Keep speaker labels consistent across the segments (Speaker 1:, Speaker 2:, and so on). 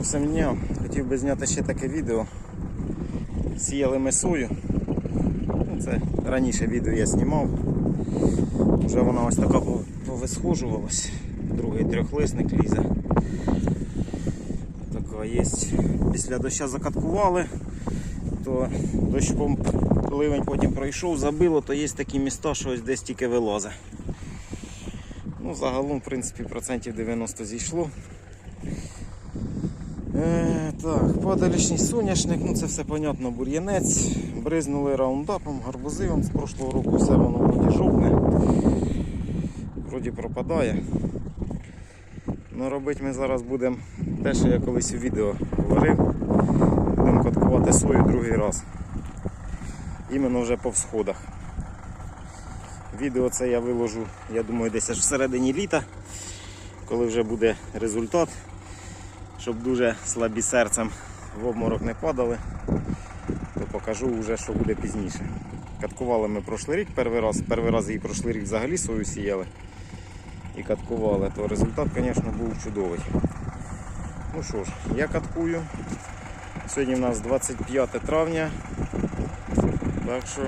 Speaker 1: Всім дня. Хотів би зняти ще таке відео. Сіяли ми сою. Ну, це раніше відео я знімав. Вже вона ось така пов- повисхожувалась. Другий трьохлисник лізе. Така є. Після доща закаткували, то дощ пом- ливень потім пройшов, забило, то є такі міста, що ось десь тільки вилазить. Ну, загалом, в принципі, процентів 90 зійшло. Е, так, падалішній соняшник, ну це все понятно, бур'янець. Бризнули раундапом, гарбузивом з прошлого року все воно вроді жовтне. Вроді пропадає. Ну робити ми зараз будемо те, що я колись у відео говорив. Будемо каткувати сою другий раз. Іменно вже по всходах. Відео це я виложу, я думаю, десь аж всередині літа, коли вже буде результат щоб дуже слабі серцем в обморок не падали, то покажу вже, що буде пізніше. Каткували ми прошлий рік перший раз, перший раз її прошлий рік взагалі свою сіяли і каткували, то результат, звісно, був чудовий. Ну що ж, я каткую. Сьогодні в нас 25 травня, так що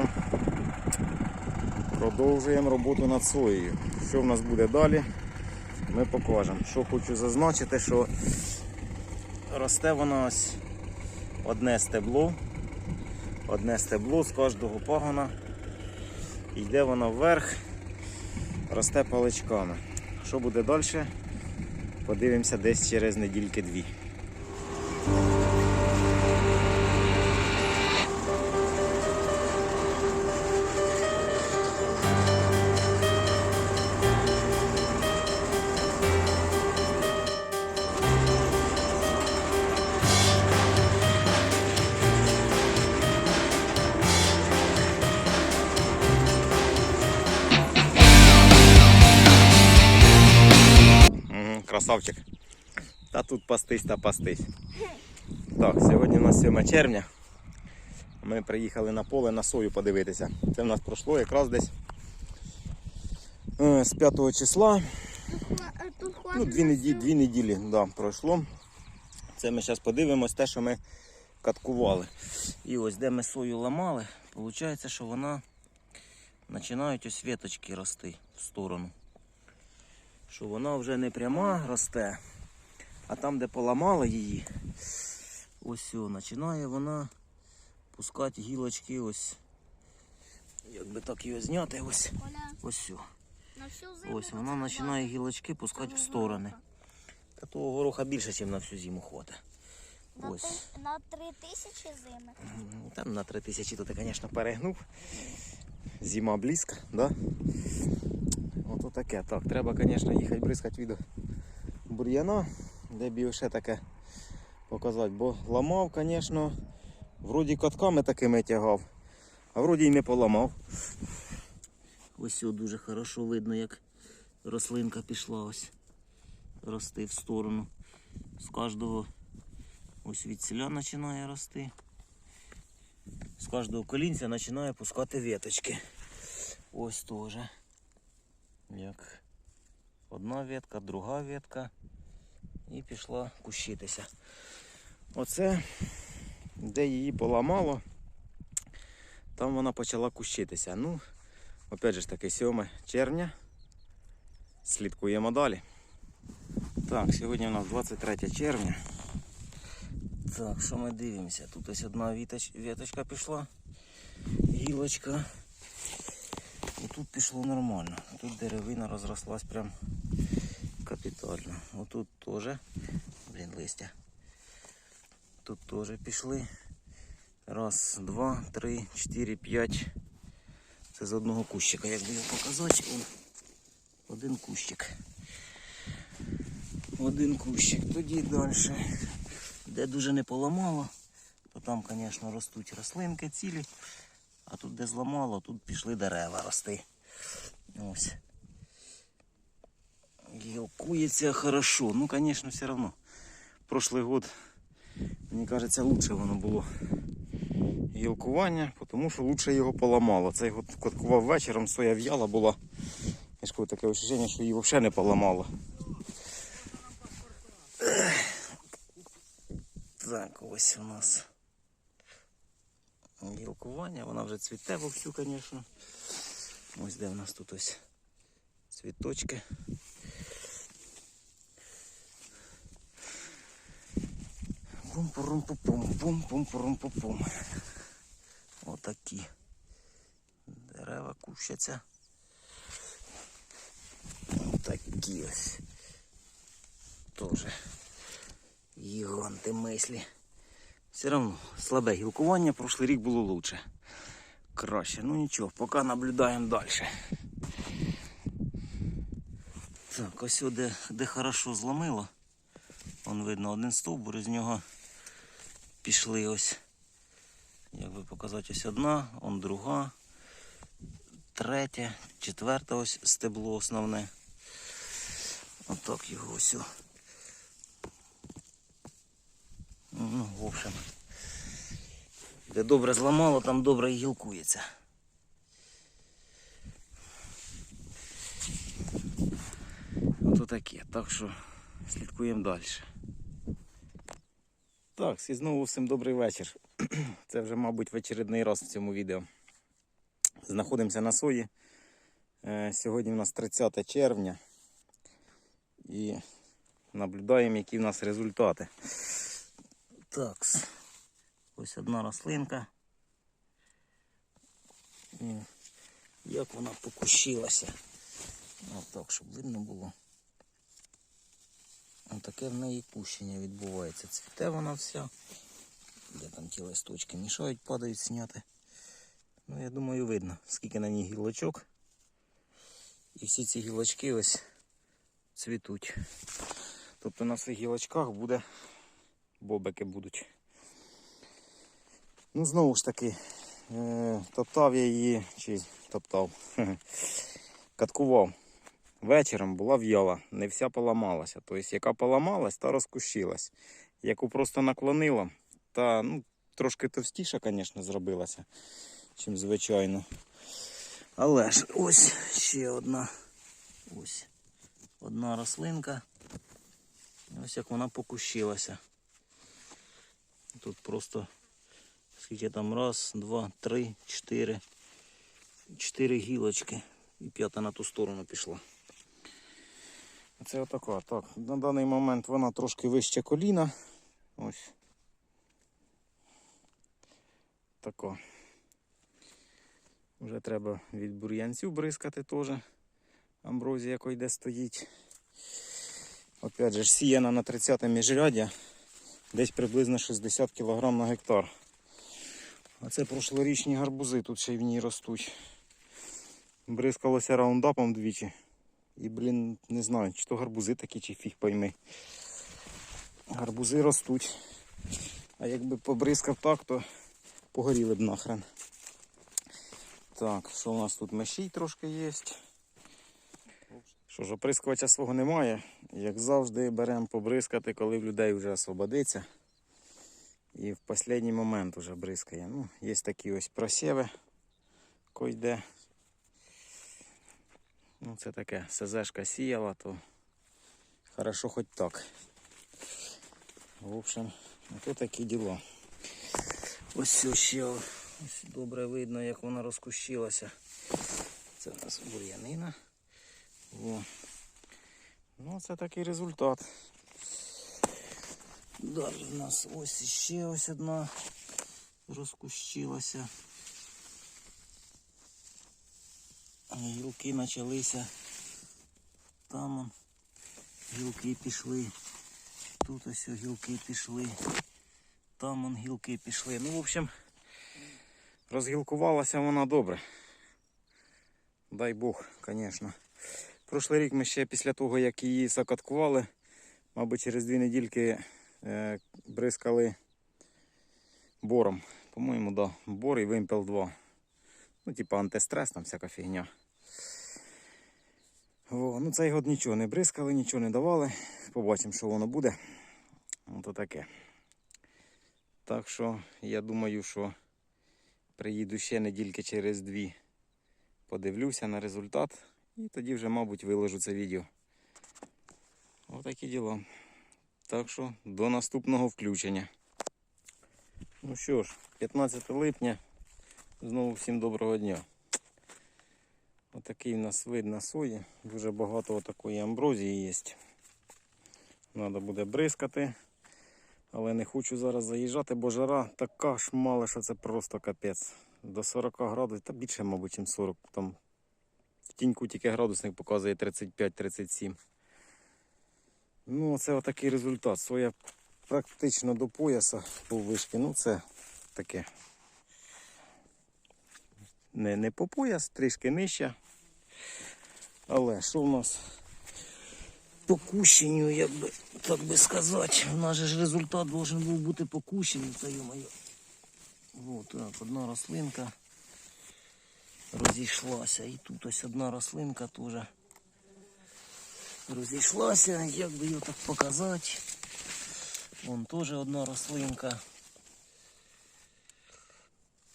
Speaker 1: продовжуємо роботу над соєю. Що в нас буде далі, ми покажемо. Що хочу зазначити, що росте воно ось одне стебло, одне стебло з кожного погона. Йде воно вверх, росте паличками. Що буде далі? Подивимося десь через недільки красавчик. Та тут пастись та пастись. Так, сьогодні у нас 7 червня. Ми приїхали на поле на сою подивитися. Це в нас пройшло якраз десь е, з 5 числа. Ну, дві, неділі, дві неділі да, пройшло. Це ми зараз подивимось те, що ми каткували. І ось де ми сою ламали, виходить, що вона починають ось віточки рости в сторону. Що вона вже не пряма росте, а там, де поламали її, ось о, починає вона пускати гілочки ось. Якби так її зняти, ось ось.
Speaker 2: зиму.
Speaker 1: Ось вона починає гілочки пускати в сторони. Та того гороха більше, ніж на всю зиму хватить. Ось.
Speaker 2: на три тисячі зими.
Speaker 1: Ну, Там на 3000 то ти, звісно, перегнув. Зима близько, да? Ото таке. Так, треба, звісно, їхати бризкати від бур'яна, де б ще таке показати. Бо ламав, звісно, вроді катками такими тягав, а вроді й не поламав. Ось цього дуже хорошо видно, як рослинка пішла ось рости в сторону. З кожного ось від селя починає рости. З кожного колінця починає пускати веточки. Ось теж. Як одна ветка, друга ветка. І пішла кущитися. Оце, де її поламало, там вона почала кущитися. Ну, опять же ж таки, 7 червня. Слідкуємо далі. Так, сьогодні у нас 23 червня. Так, що ми дивимося? Тут ось одна віточ... віточка пішла, гілочка. Тут пішло нормально. Тут деревина розрослась прям капітально. Отут теж, блін, листя. Тут теж пішли. Раз, два, три, чотири, п'ять. Це з одного кущика. Як би його показати, он один кущик. Один кущик. Тоді далі. Де дуже не поламало, то там, звісно, ростуть рослинки цілі. А тут, де зламало, тут пішли дерева рости. Ось. Гілкується хорошо. Ну, звісно, все одно. Прошлий год, мені кажеться, лучше воно було гілкування, тому що лучше його поламало. Цей год коткував вечором, соя в'яла була. Ж таке відчуття, що її взагалі не поламало. Так, ось у нас гілкування, вона вже цвіте вовсю, звісно. Ось де в нас тут ось цвіточки. Пум-пурум-пум, пум-пум-пурум-пум. Отакі дерева кущаться. Отакі ось. Тоже гіганти мислі. Все равно слабе гілкування, прошлий рік було лучше. Краще. Ну нічого, поки наблюдаємо далі. Так, ось де, де хорошо зломило. Вон видно один стовбур, із нього пішли ось. Як би показати, ось одна, он друга, третя, четверта ось стебло основне. Отак його ось. о. Ну, в общем. Де добре зламало, там добре і гілкується. Ото таке. Так що слідкуємо далі. Так, і знову всім добрий вечір. Це вже, мабуть, в очередний раз в цьому відео. Знаходимося на сої. Е, Сьогодні у нас 30 червня. І наблюдаємо, які в нас результати. Так, ось одна рослинка. І як вона покущилася. Отак, щоб видно було. Отаке в неї кущення відбувається. Цвіте вона вся. Де там ті листочки мішають, падають сняти. Ну, я думаю, видно, скільки на ній гілочок. І всі ці гілочки ось цвітуть. Тобто на цих гілочках буде бобики будуть. Ну, знову ж таки, е, топтав я її, чи топтав, каткував. Вечором була в'яла, не вся поламалася. Тобто, яка поламалась, та розкущилась. Яку просто наклонила, та ну, трошки товстіша, звісно, зробилася, чим звичайно. Але ж ось ще одна. Ось одна рослинка. Ось як вона покущилася. Тут просто скільки там раз, два, три, чотири. Чотири гілочки. І п'ята на ту сторону пішла. Це отака. Так, на даний момент вона трошки вище коліна. Ось. Тако. Вже треба від бур'янців бризкати теж. Амброзія якої де стоїть. Опять же, сіяна на 30 міжряддя. Десь приблизно 60 кг на гектар. А це прошлорічні гарбузи тут ще й в ній ростуть. Бризкалося раундапом двічі. І, блін, не знаю, чи то гарбузи такі, чи фіг пойми. Гарбузи ростуть. А якби побризкав так, то погоріли б нахрен. Так, що у нас тут мешій трошки є. Що ж, оприскувача свого немає. Як завжди беремо побризкати, коли в людей вже освободиться. І в останній момент вже бризкає. Ну, є такі ось просіви, койде. Ну, це таке, СЗшка сіяла, то хорошо хоч так. В общем, ото такі діла. Ось ось ще ось добре видно, як вона розкущилася. Це у нас бур'янина. О. Ну, це такий результат. Далі у нас ось ще ось одна розкущилася. Гілки почалися. Там он, гілки пішли. Тут ось гілки пішли. Там он гілки пішли. Ну, в общем, розгілкувалася вона добре. Дай Бог, звісно. Прошлий рік ми ще після того, як її закаткували, мабуть, через дві недільки е, бризкали бором. По-моєму, да, бор і вимпел 2. Ну, типа антистрес, там всяка фігня. О, ну цей год нічого не бризкали, нічого не давали. Побачимо, що воно буде. Ото таке. Так що я думаю, що приїду ще недільки через дві. Подивлюся на результат і тоді вже, мабуть, виложу це відео. Отакі діла. Так що до наступного включення. Ну що ж, 15 липня. Знову всім доброго дня. Отакий в нас вид на сої. Дуже багато такої амброзії є. Треба буде бризкати. Але не хочу зараз заїжджати, бо жара така шмала, що це просто капець. До 40 градусів, та більше, мабуть, ніж 40. Там в тіньку тільки градусник показує 35-37. Ну, це отакий результат. Соя практично до пояса по вишки. Ну, це таке. Не, не по пояс, трішки нижче. Але що в нас по кущенню, як би так би сказати, у нас же ж результат должен був бути по кущенню, та йо-моє. Вот так, одна рослинка розійшлася. І тут ось одна рослинка теж розійшлася. Як би її так показати? Вон теж одна рослинка.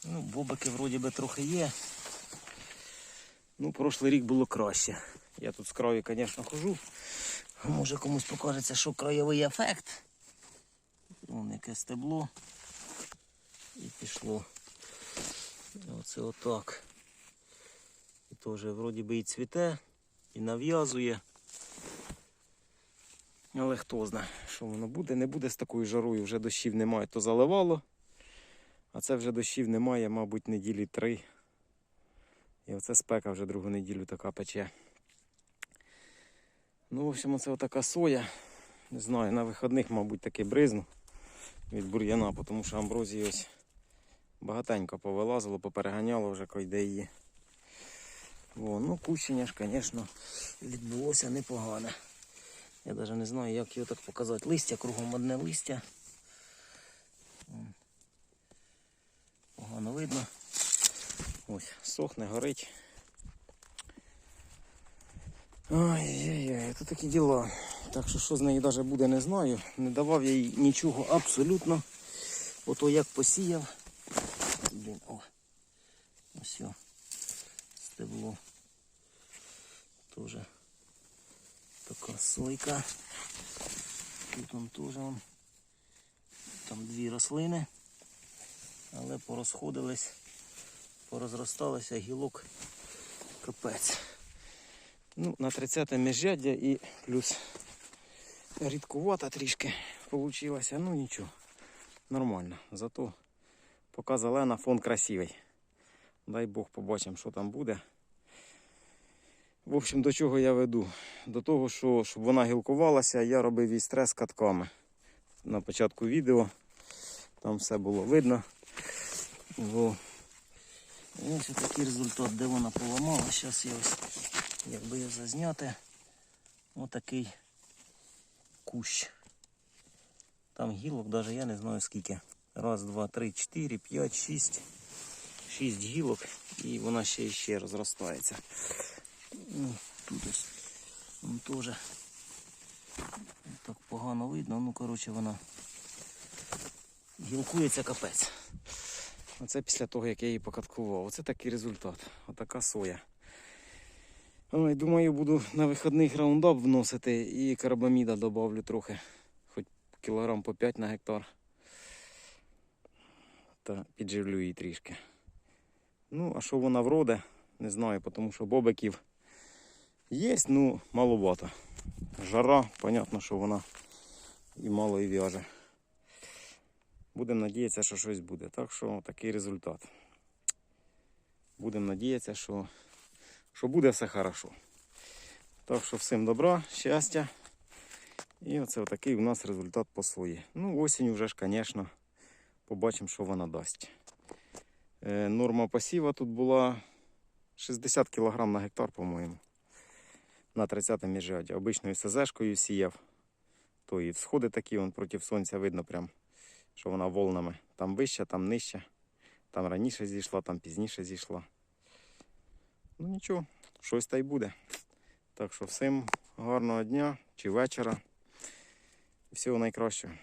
Speaker 1: Ну, бобики вроді би трохи є. Ну, прошлий рік було краще. Я тут з краю, звісно, хожу. Може комусь покажеться, що краєвий ефект. Вон яке стебло. І пішло. Оце отак. Теж вроді би і цвіте, і нав'язує. Але хто знає, що воно буде, не буде з такою жарою, вже дощів немає, то заливало. А це вже дощів немає, мабуть, неділі три. І оце спека вже другу неділю така пече. Ну, в общем, оце отака соя. Не знаю, на виходних, мабуть, таки бризну від бур'яна, тому що амброзії ось багатенько повилазило, попереганяло вже койде її. О, ну, кущення ж, звісно, відбулося непогане. Я навіть не знаю, як його так показати. Листя кругом одне листя. Погано видно. Ось, сохне, горить. Ой-ой-ой, це такі діла. Так що що з неї навіть буде, не знаю. Не давав я їй нічого абсолютно. Ото як посіяв. Блін, о. Ось о. Стебло. Тоже така. Тут он теж он. Там дві рослини. Але порозходились, порозросталися гілок капець. Ну, на 30 міжряддя і плюс рідкувата трішки получилася. Ну нічого, нормально. Зато поки зелена, фон красивий. Дай Бог побачимо, що там буде. В общем, до чого я веду? До того, що щоб вона гілкувалася, я робив їй стрес катками. На початку відео там все було видно. Во. Ось такий результат, де вона поламала. Зараз я ось, якби його зазняти, отакий кущ. Там гілок, навіть я не знаю скільки. Раз, два, три, чотири, п'ять, шість. Шість гілок і вона ще і ще розростається. Ну, тут ось теж так погано видно. Ну, коротше, вона гілкується капець. Оце після того, як я її покаткував. Оце такий результат. Отака соя. Ой, думаю, буду на вихідних раундап вносити і карбаміда додавлю трохи. Хоч кілограм по 5 на гектар. Та підживлю її трішки. Ну, а що вона вроде, не знаю, тому що бобиків є, ну маловато. Жара, понятно, що вона і мало і в'яже. Будемо надіятися, що щось буде. Так що такий результат. Будемо надіятися, що, що буде все хорошо. Так що всім добра, щастя. І оце отакий у нас результат по сої. Ну, осінь вже ж, звісно, побачимо, що вона дасть. Е, норма посіва тут була 60 кг на гектар, по-моєму. На 30 міжряді. Обичною СЗшкою сіяв. То і всходи такі, вон проти сонця видно прям що вона волнами. Там вища, там нижча. Там раніше зійшла, там пізніше зійшла. Ну нічого, щось та й буде. Так що всім гарного дня чи вечора. Всього найкращого.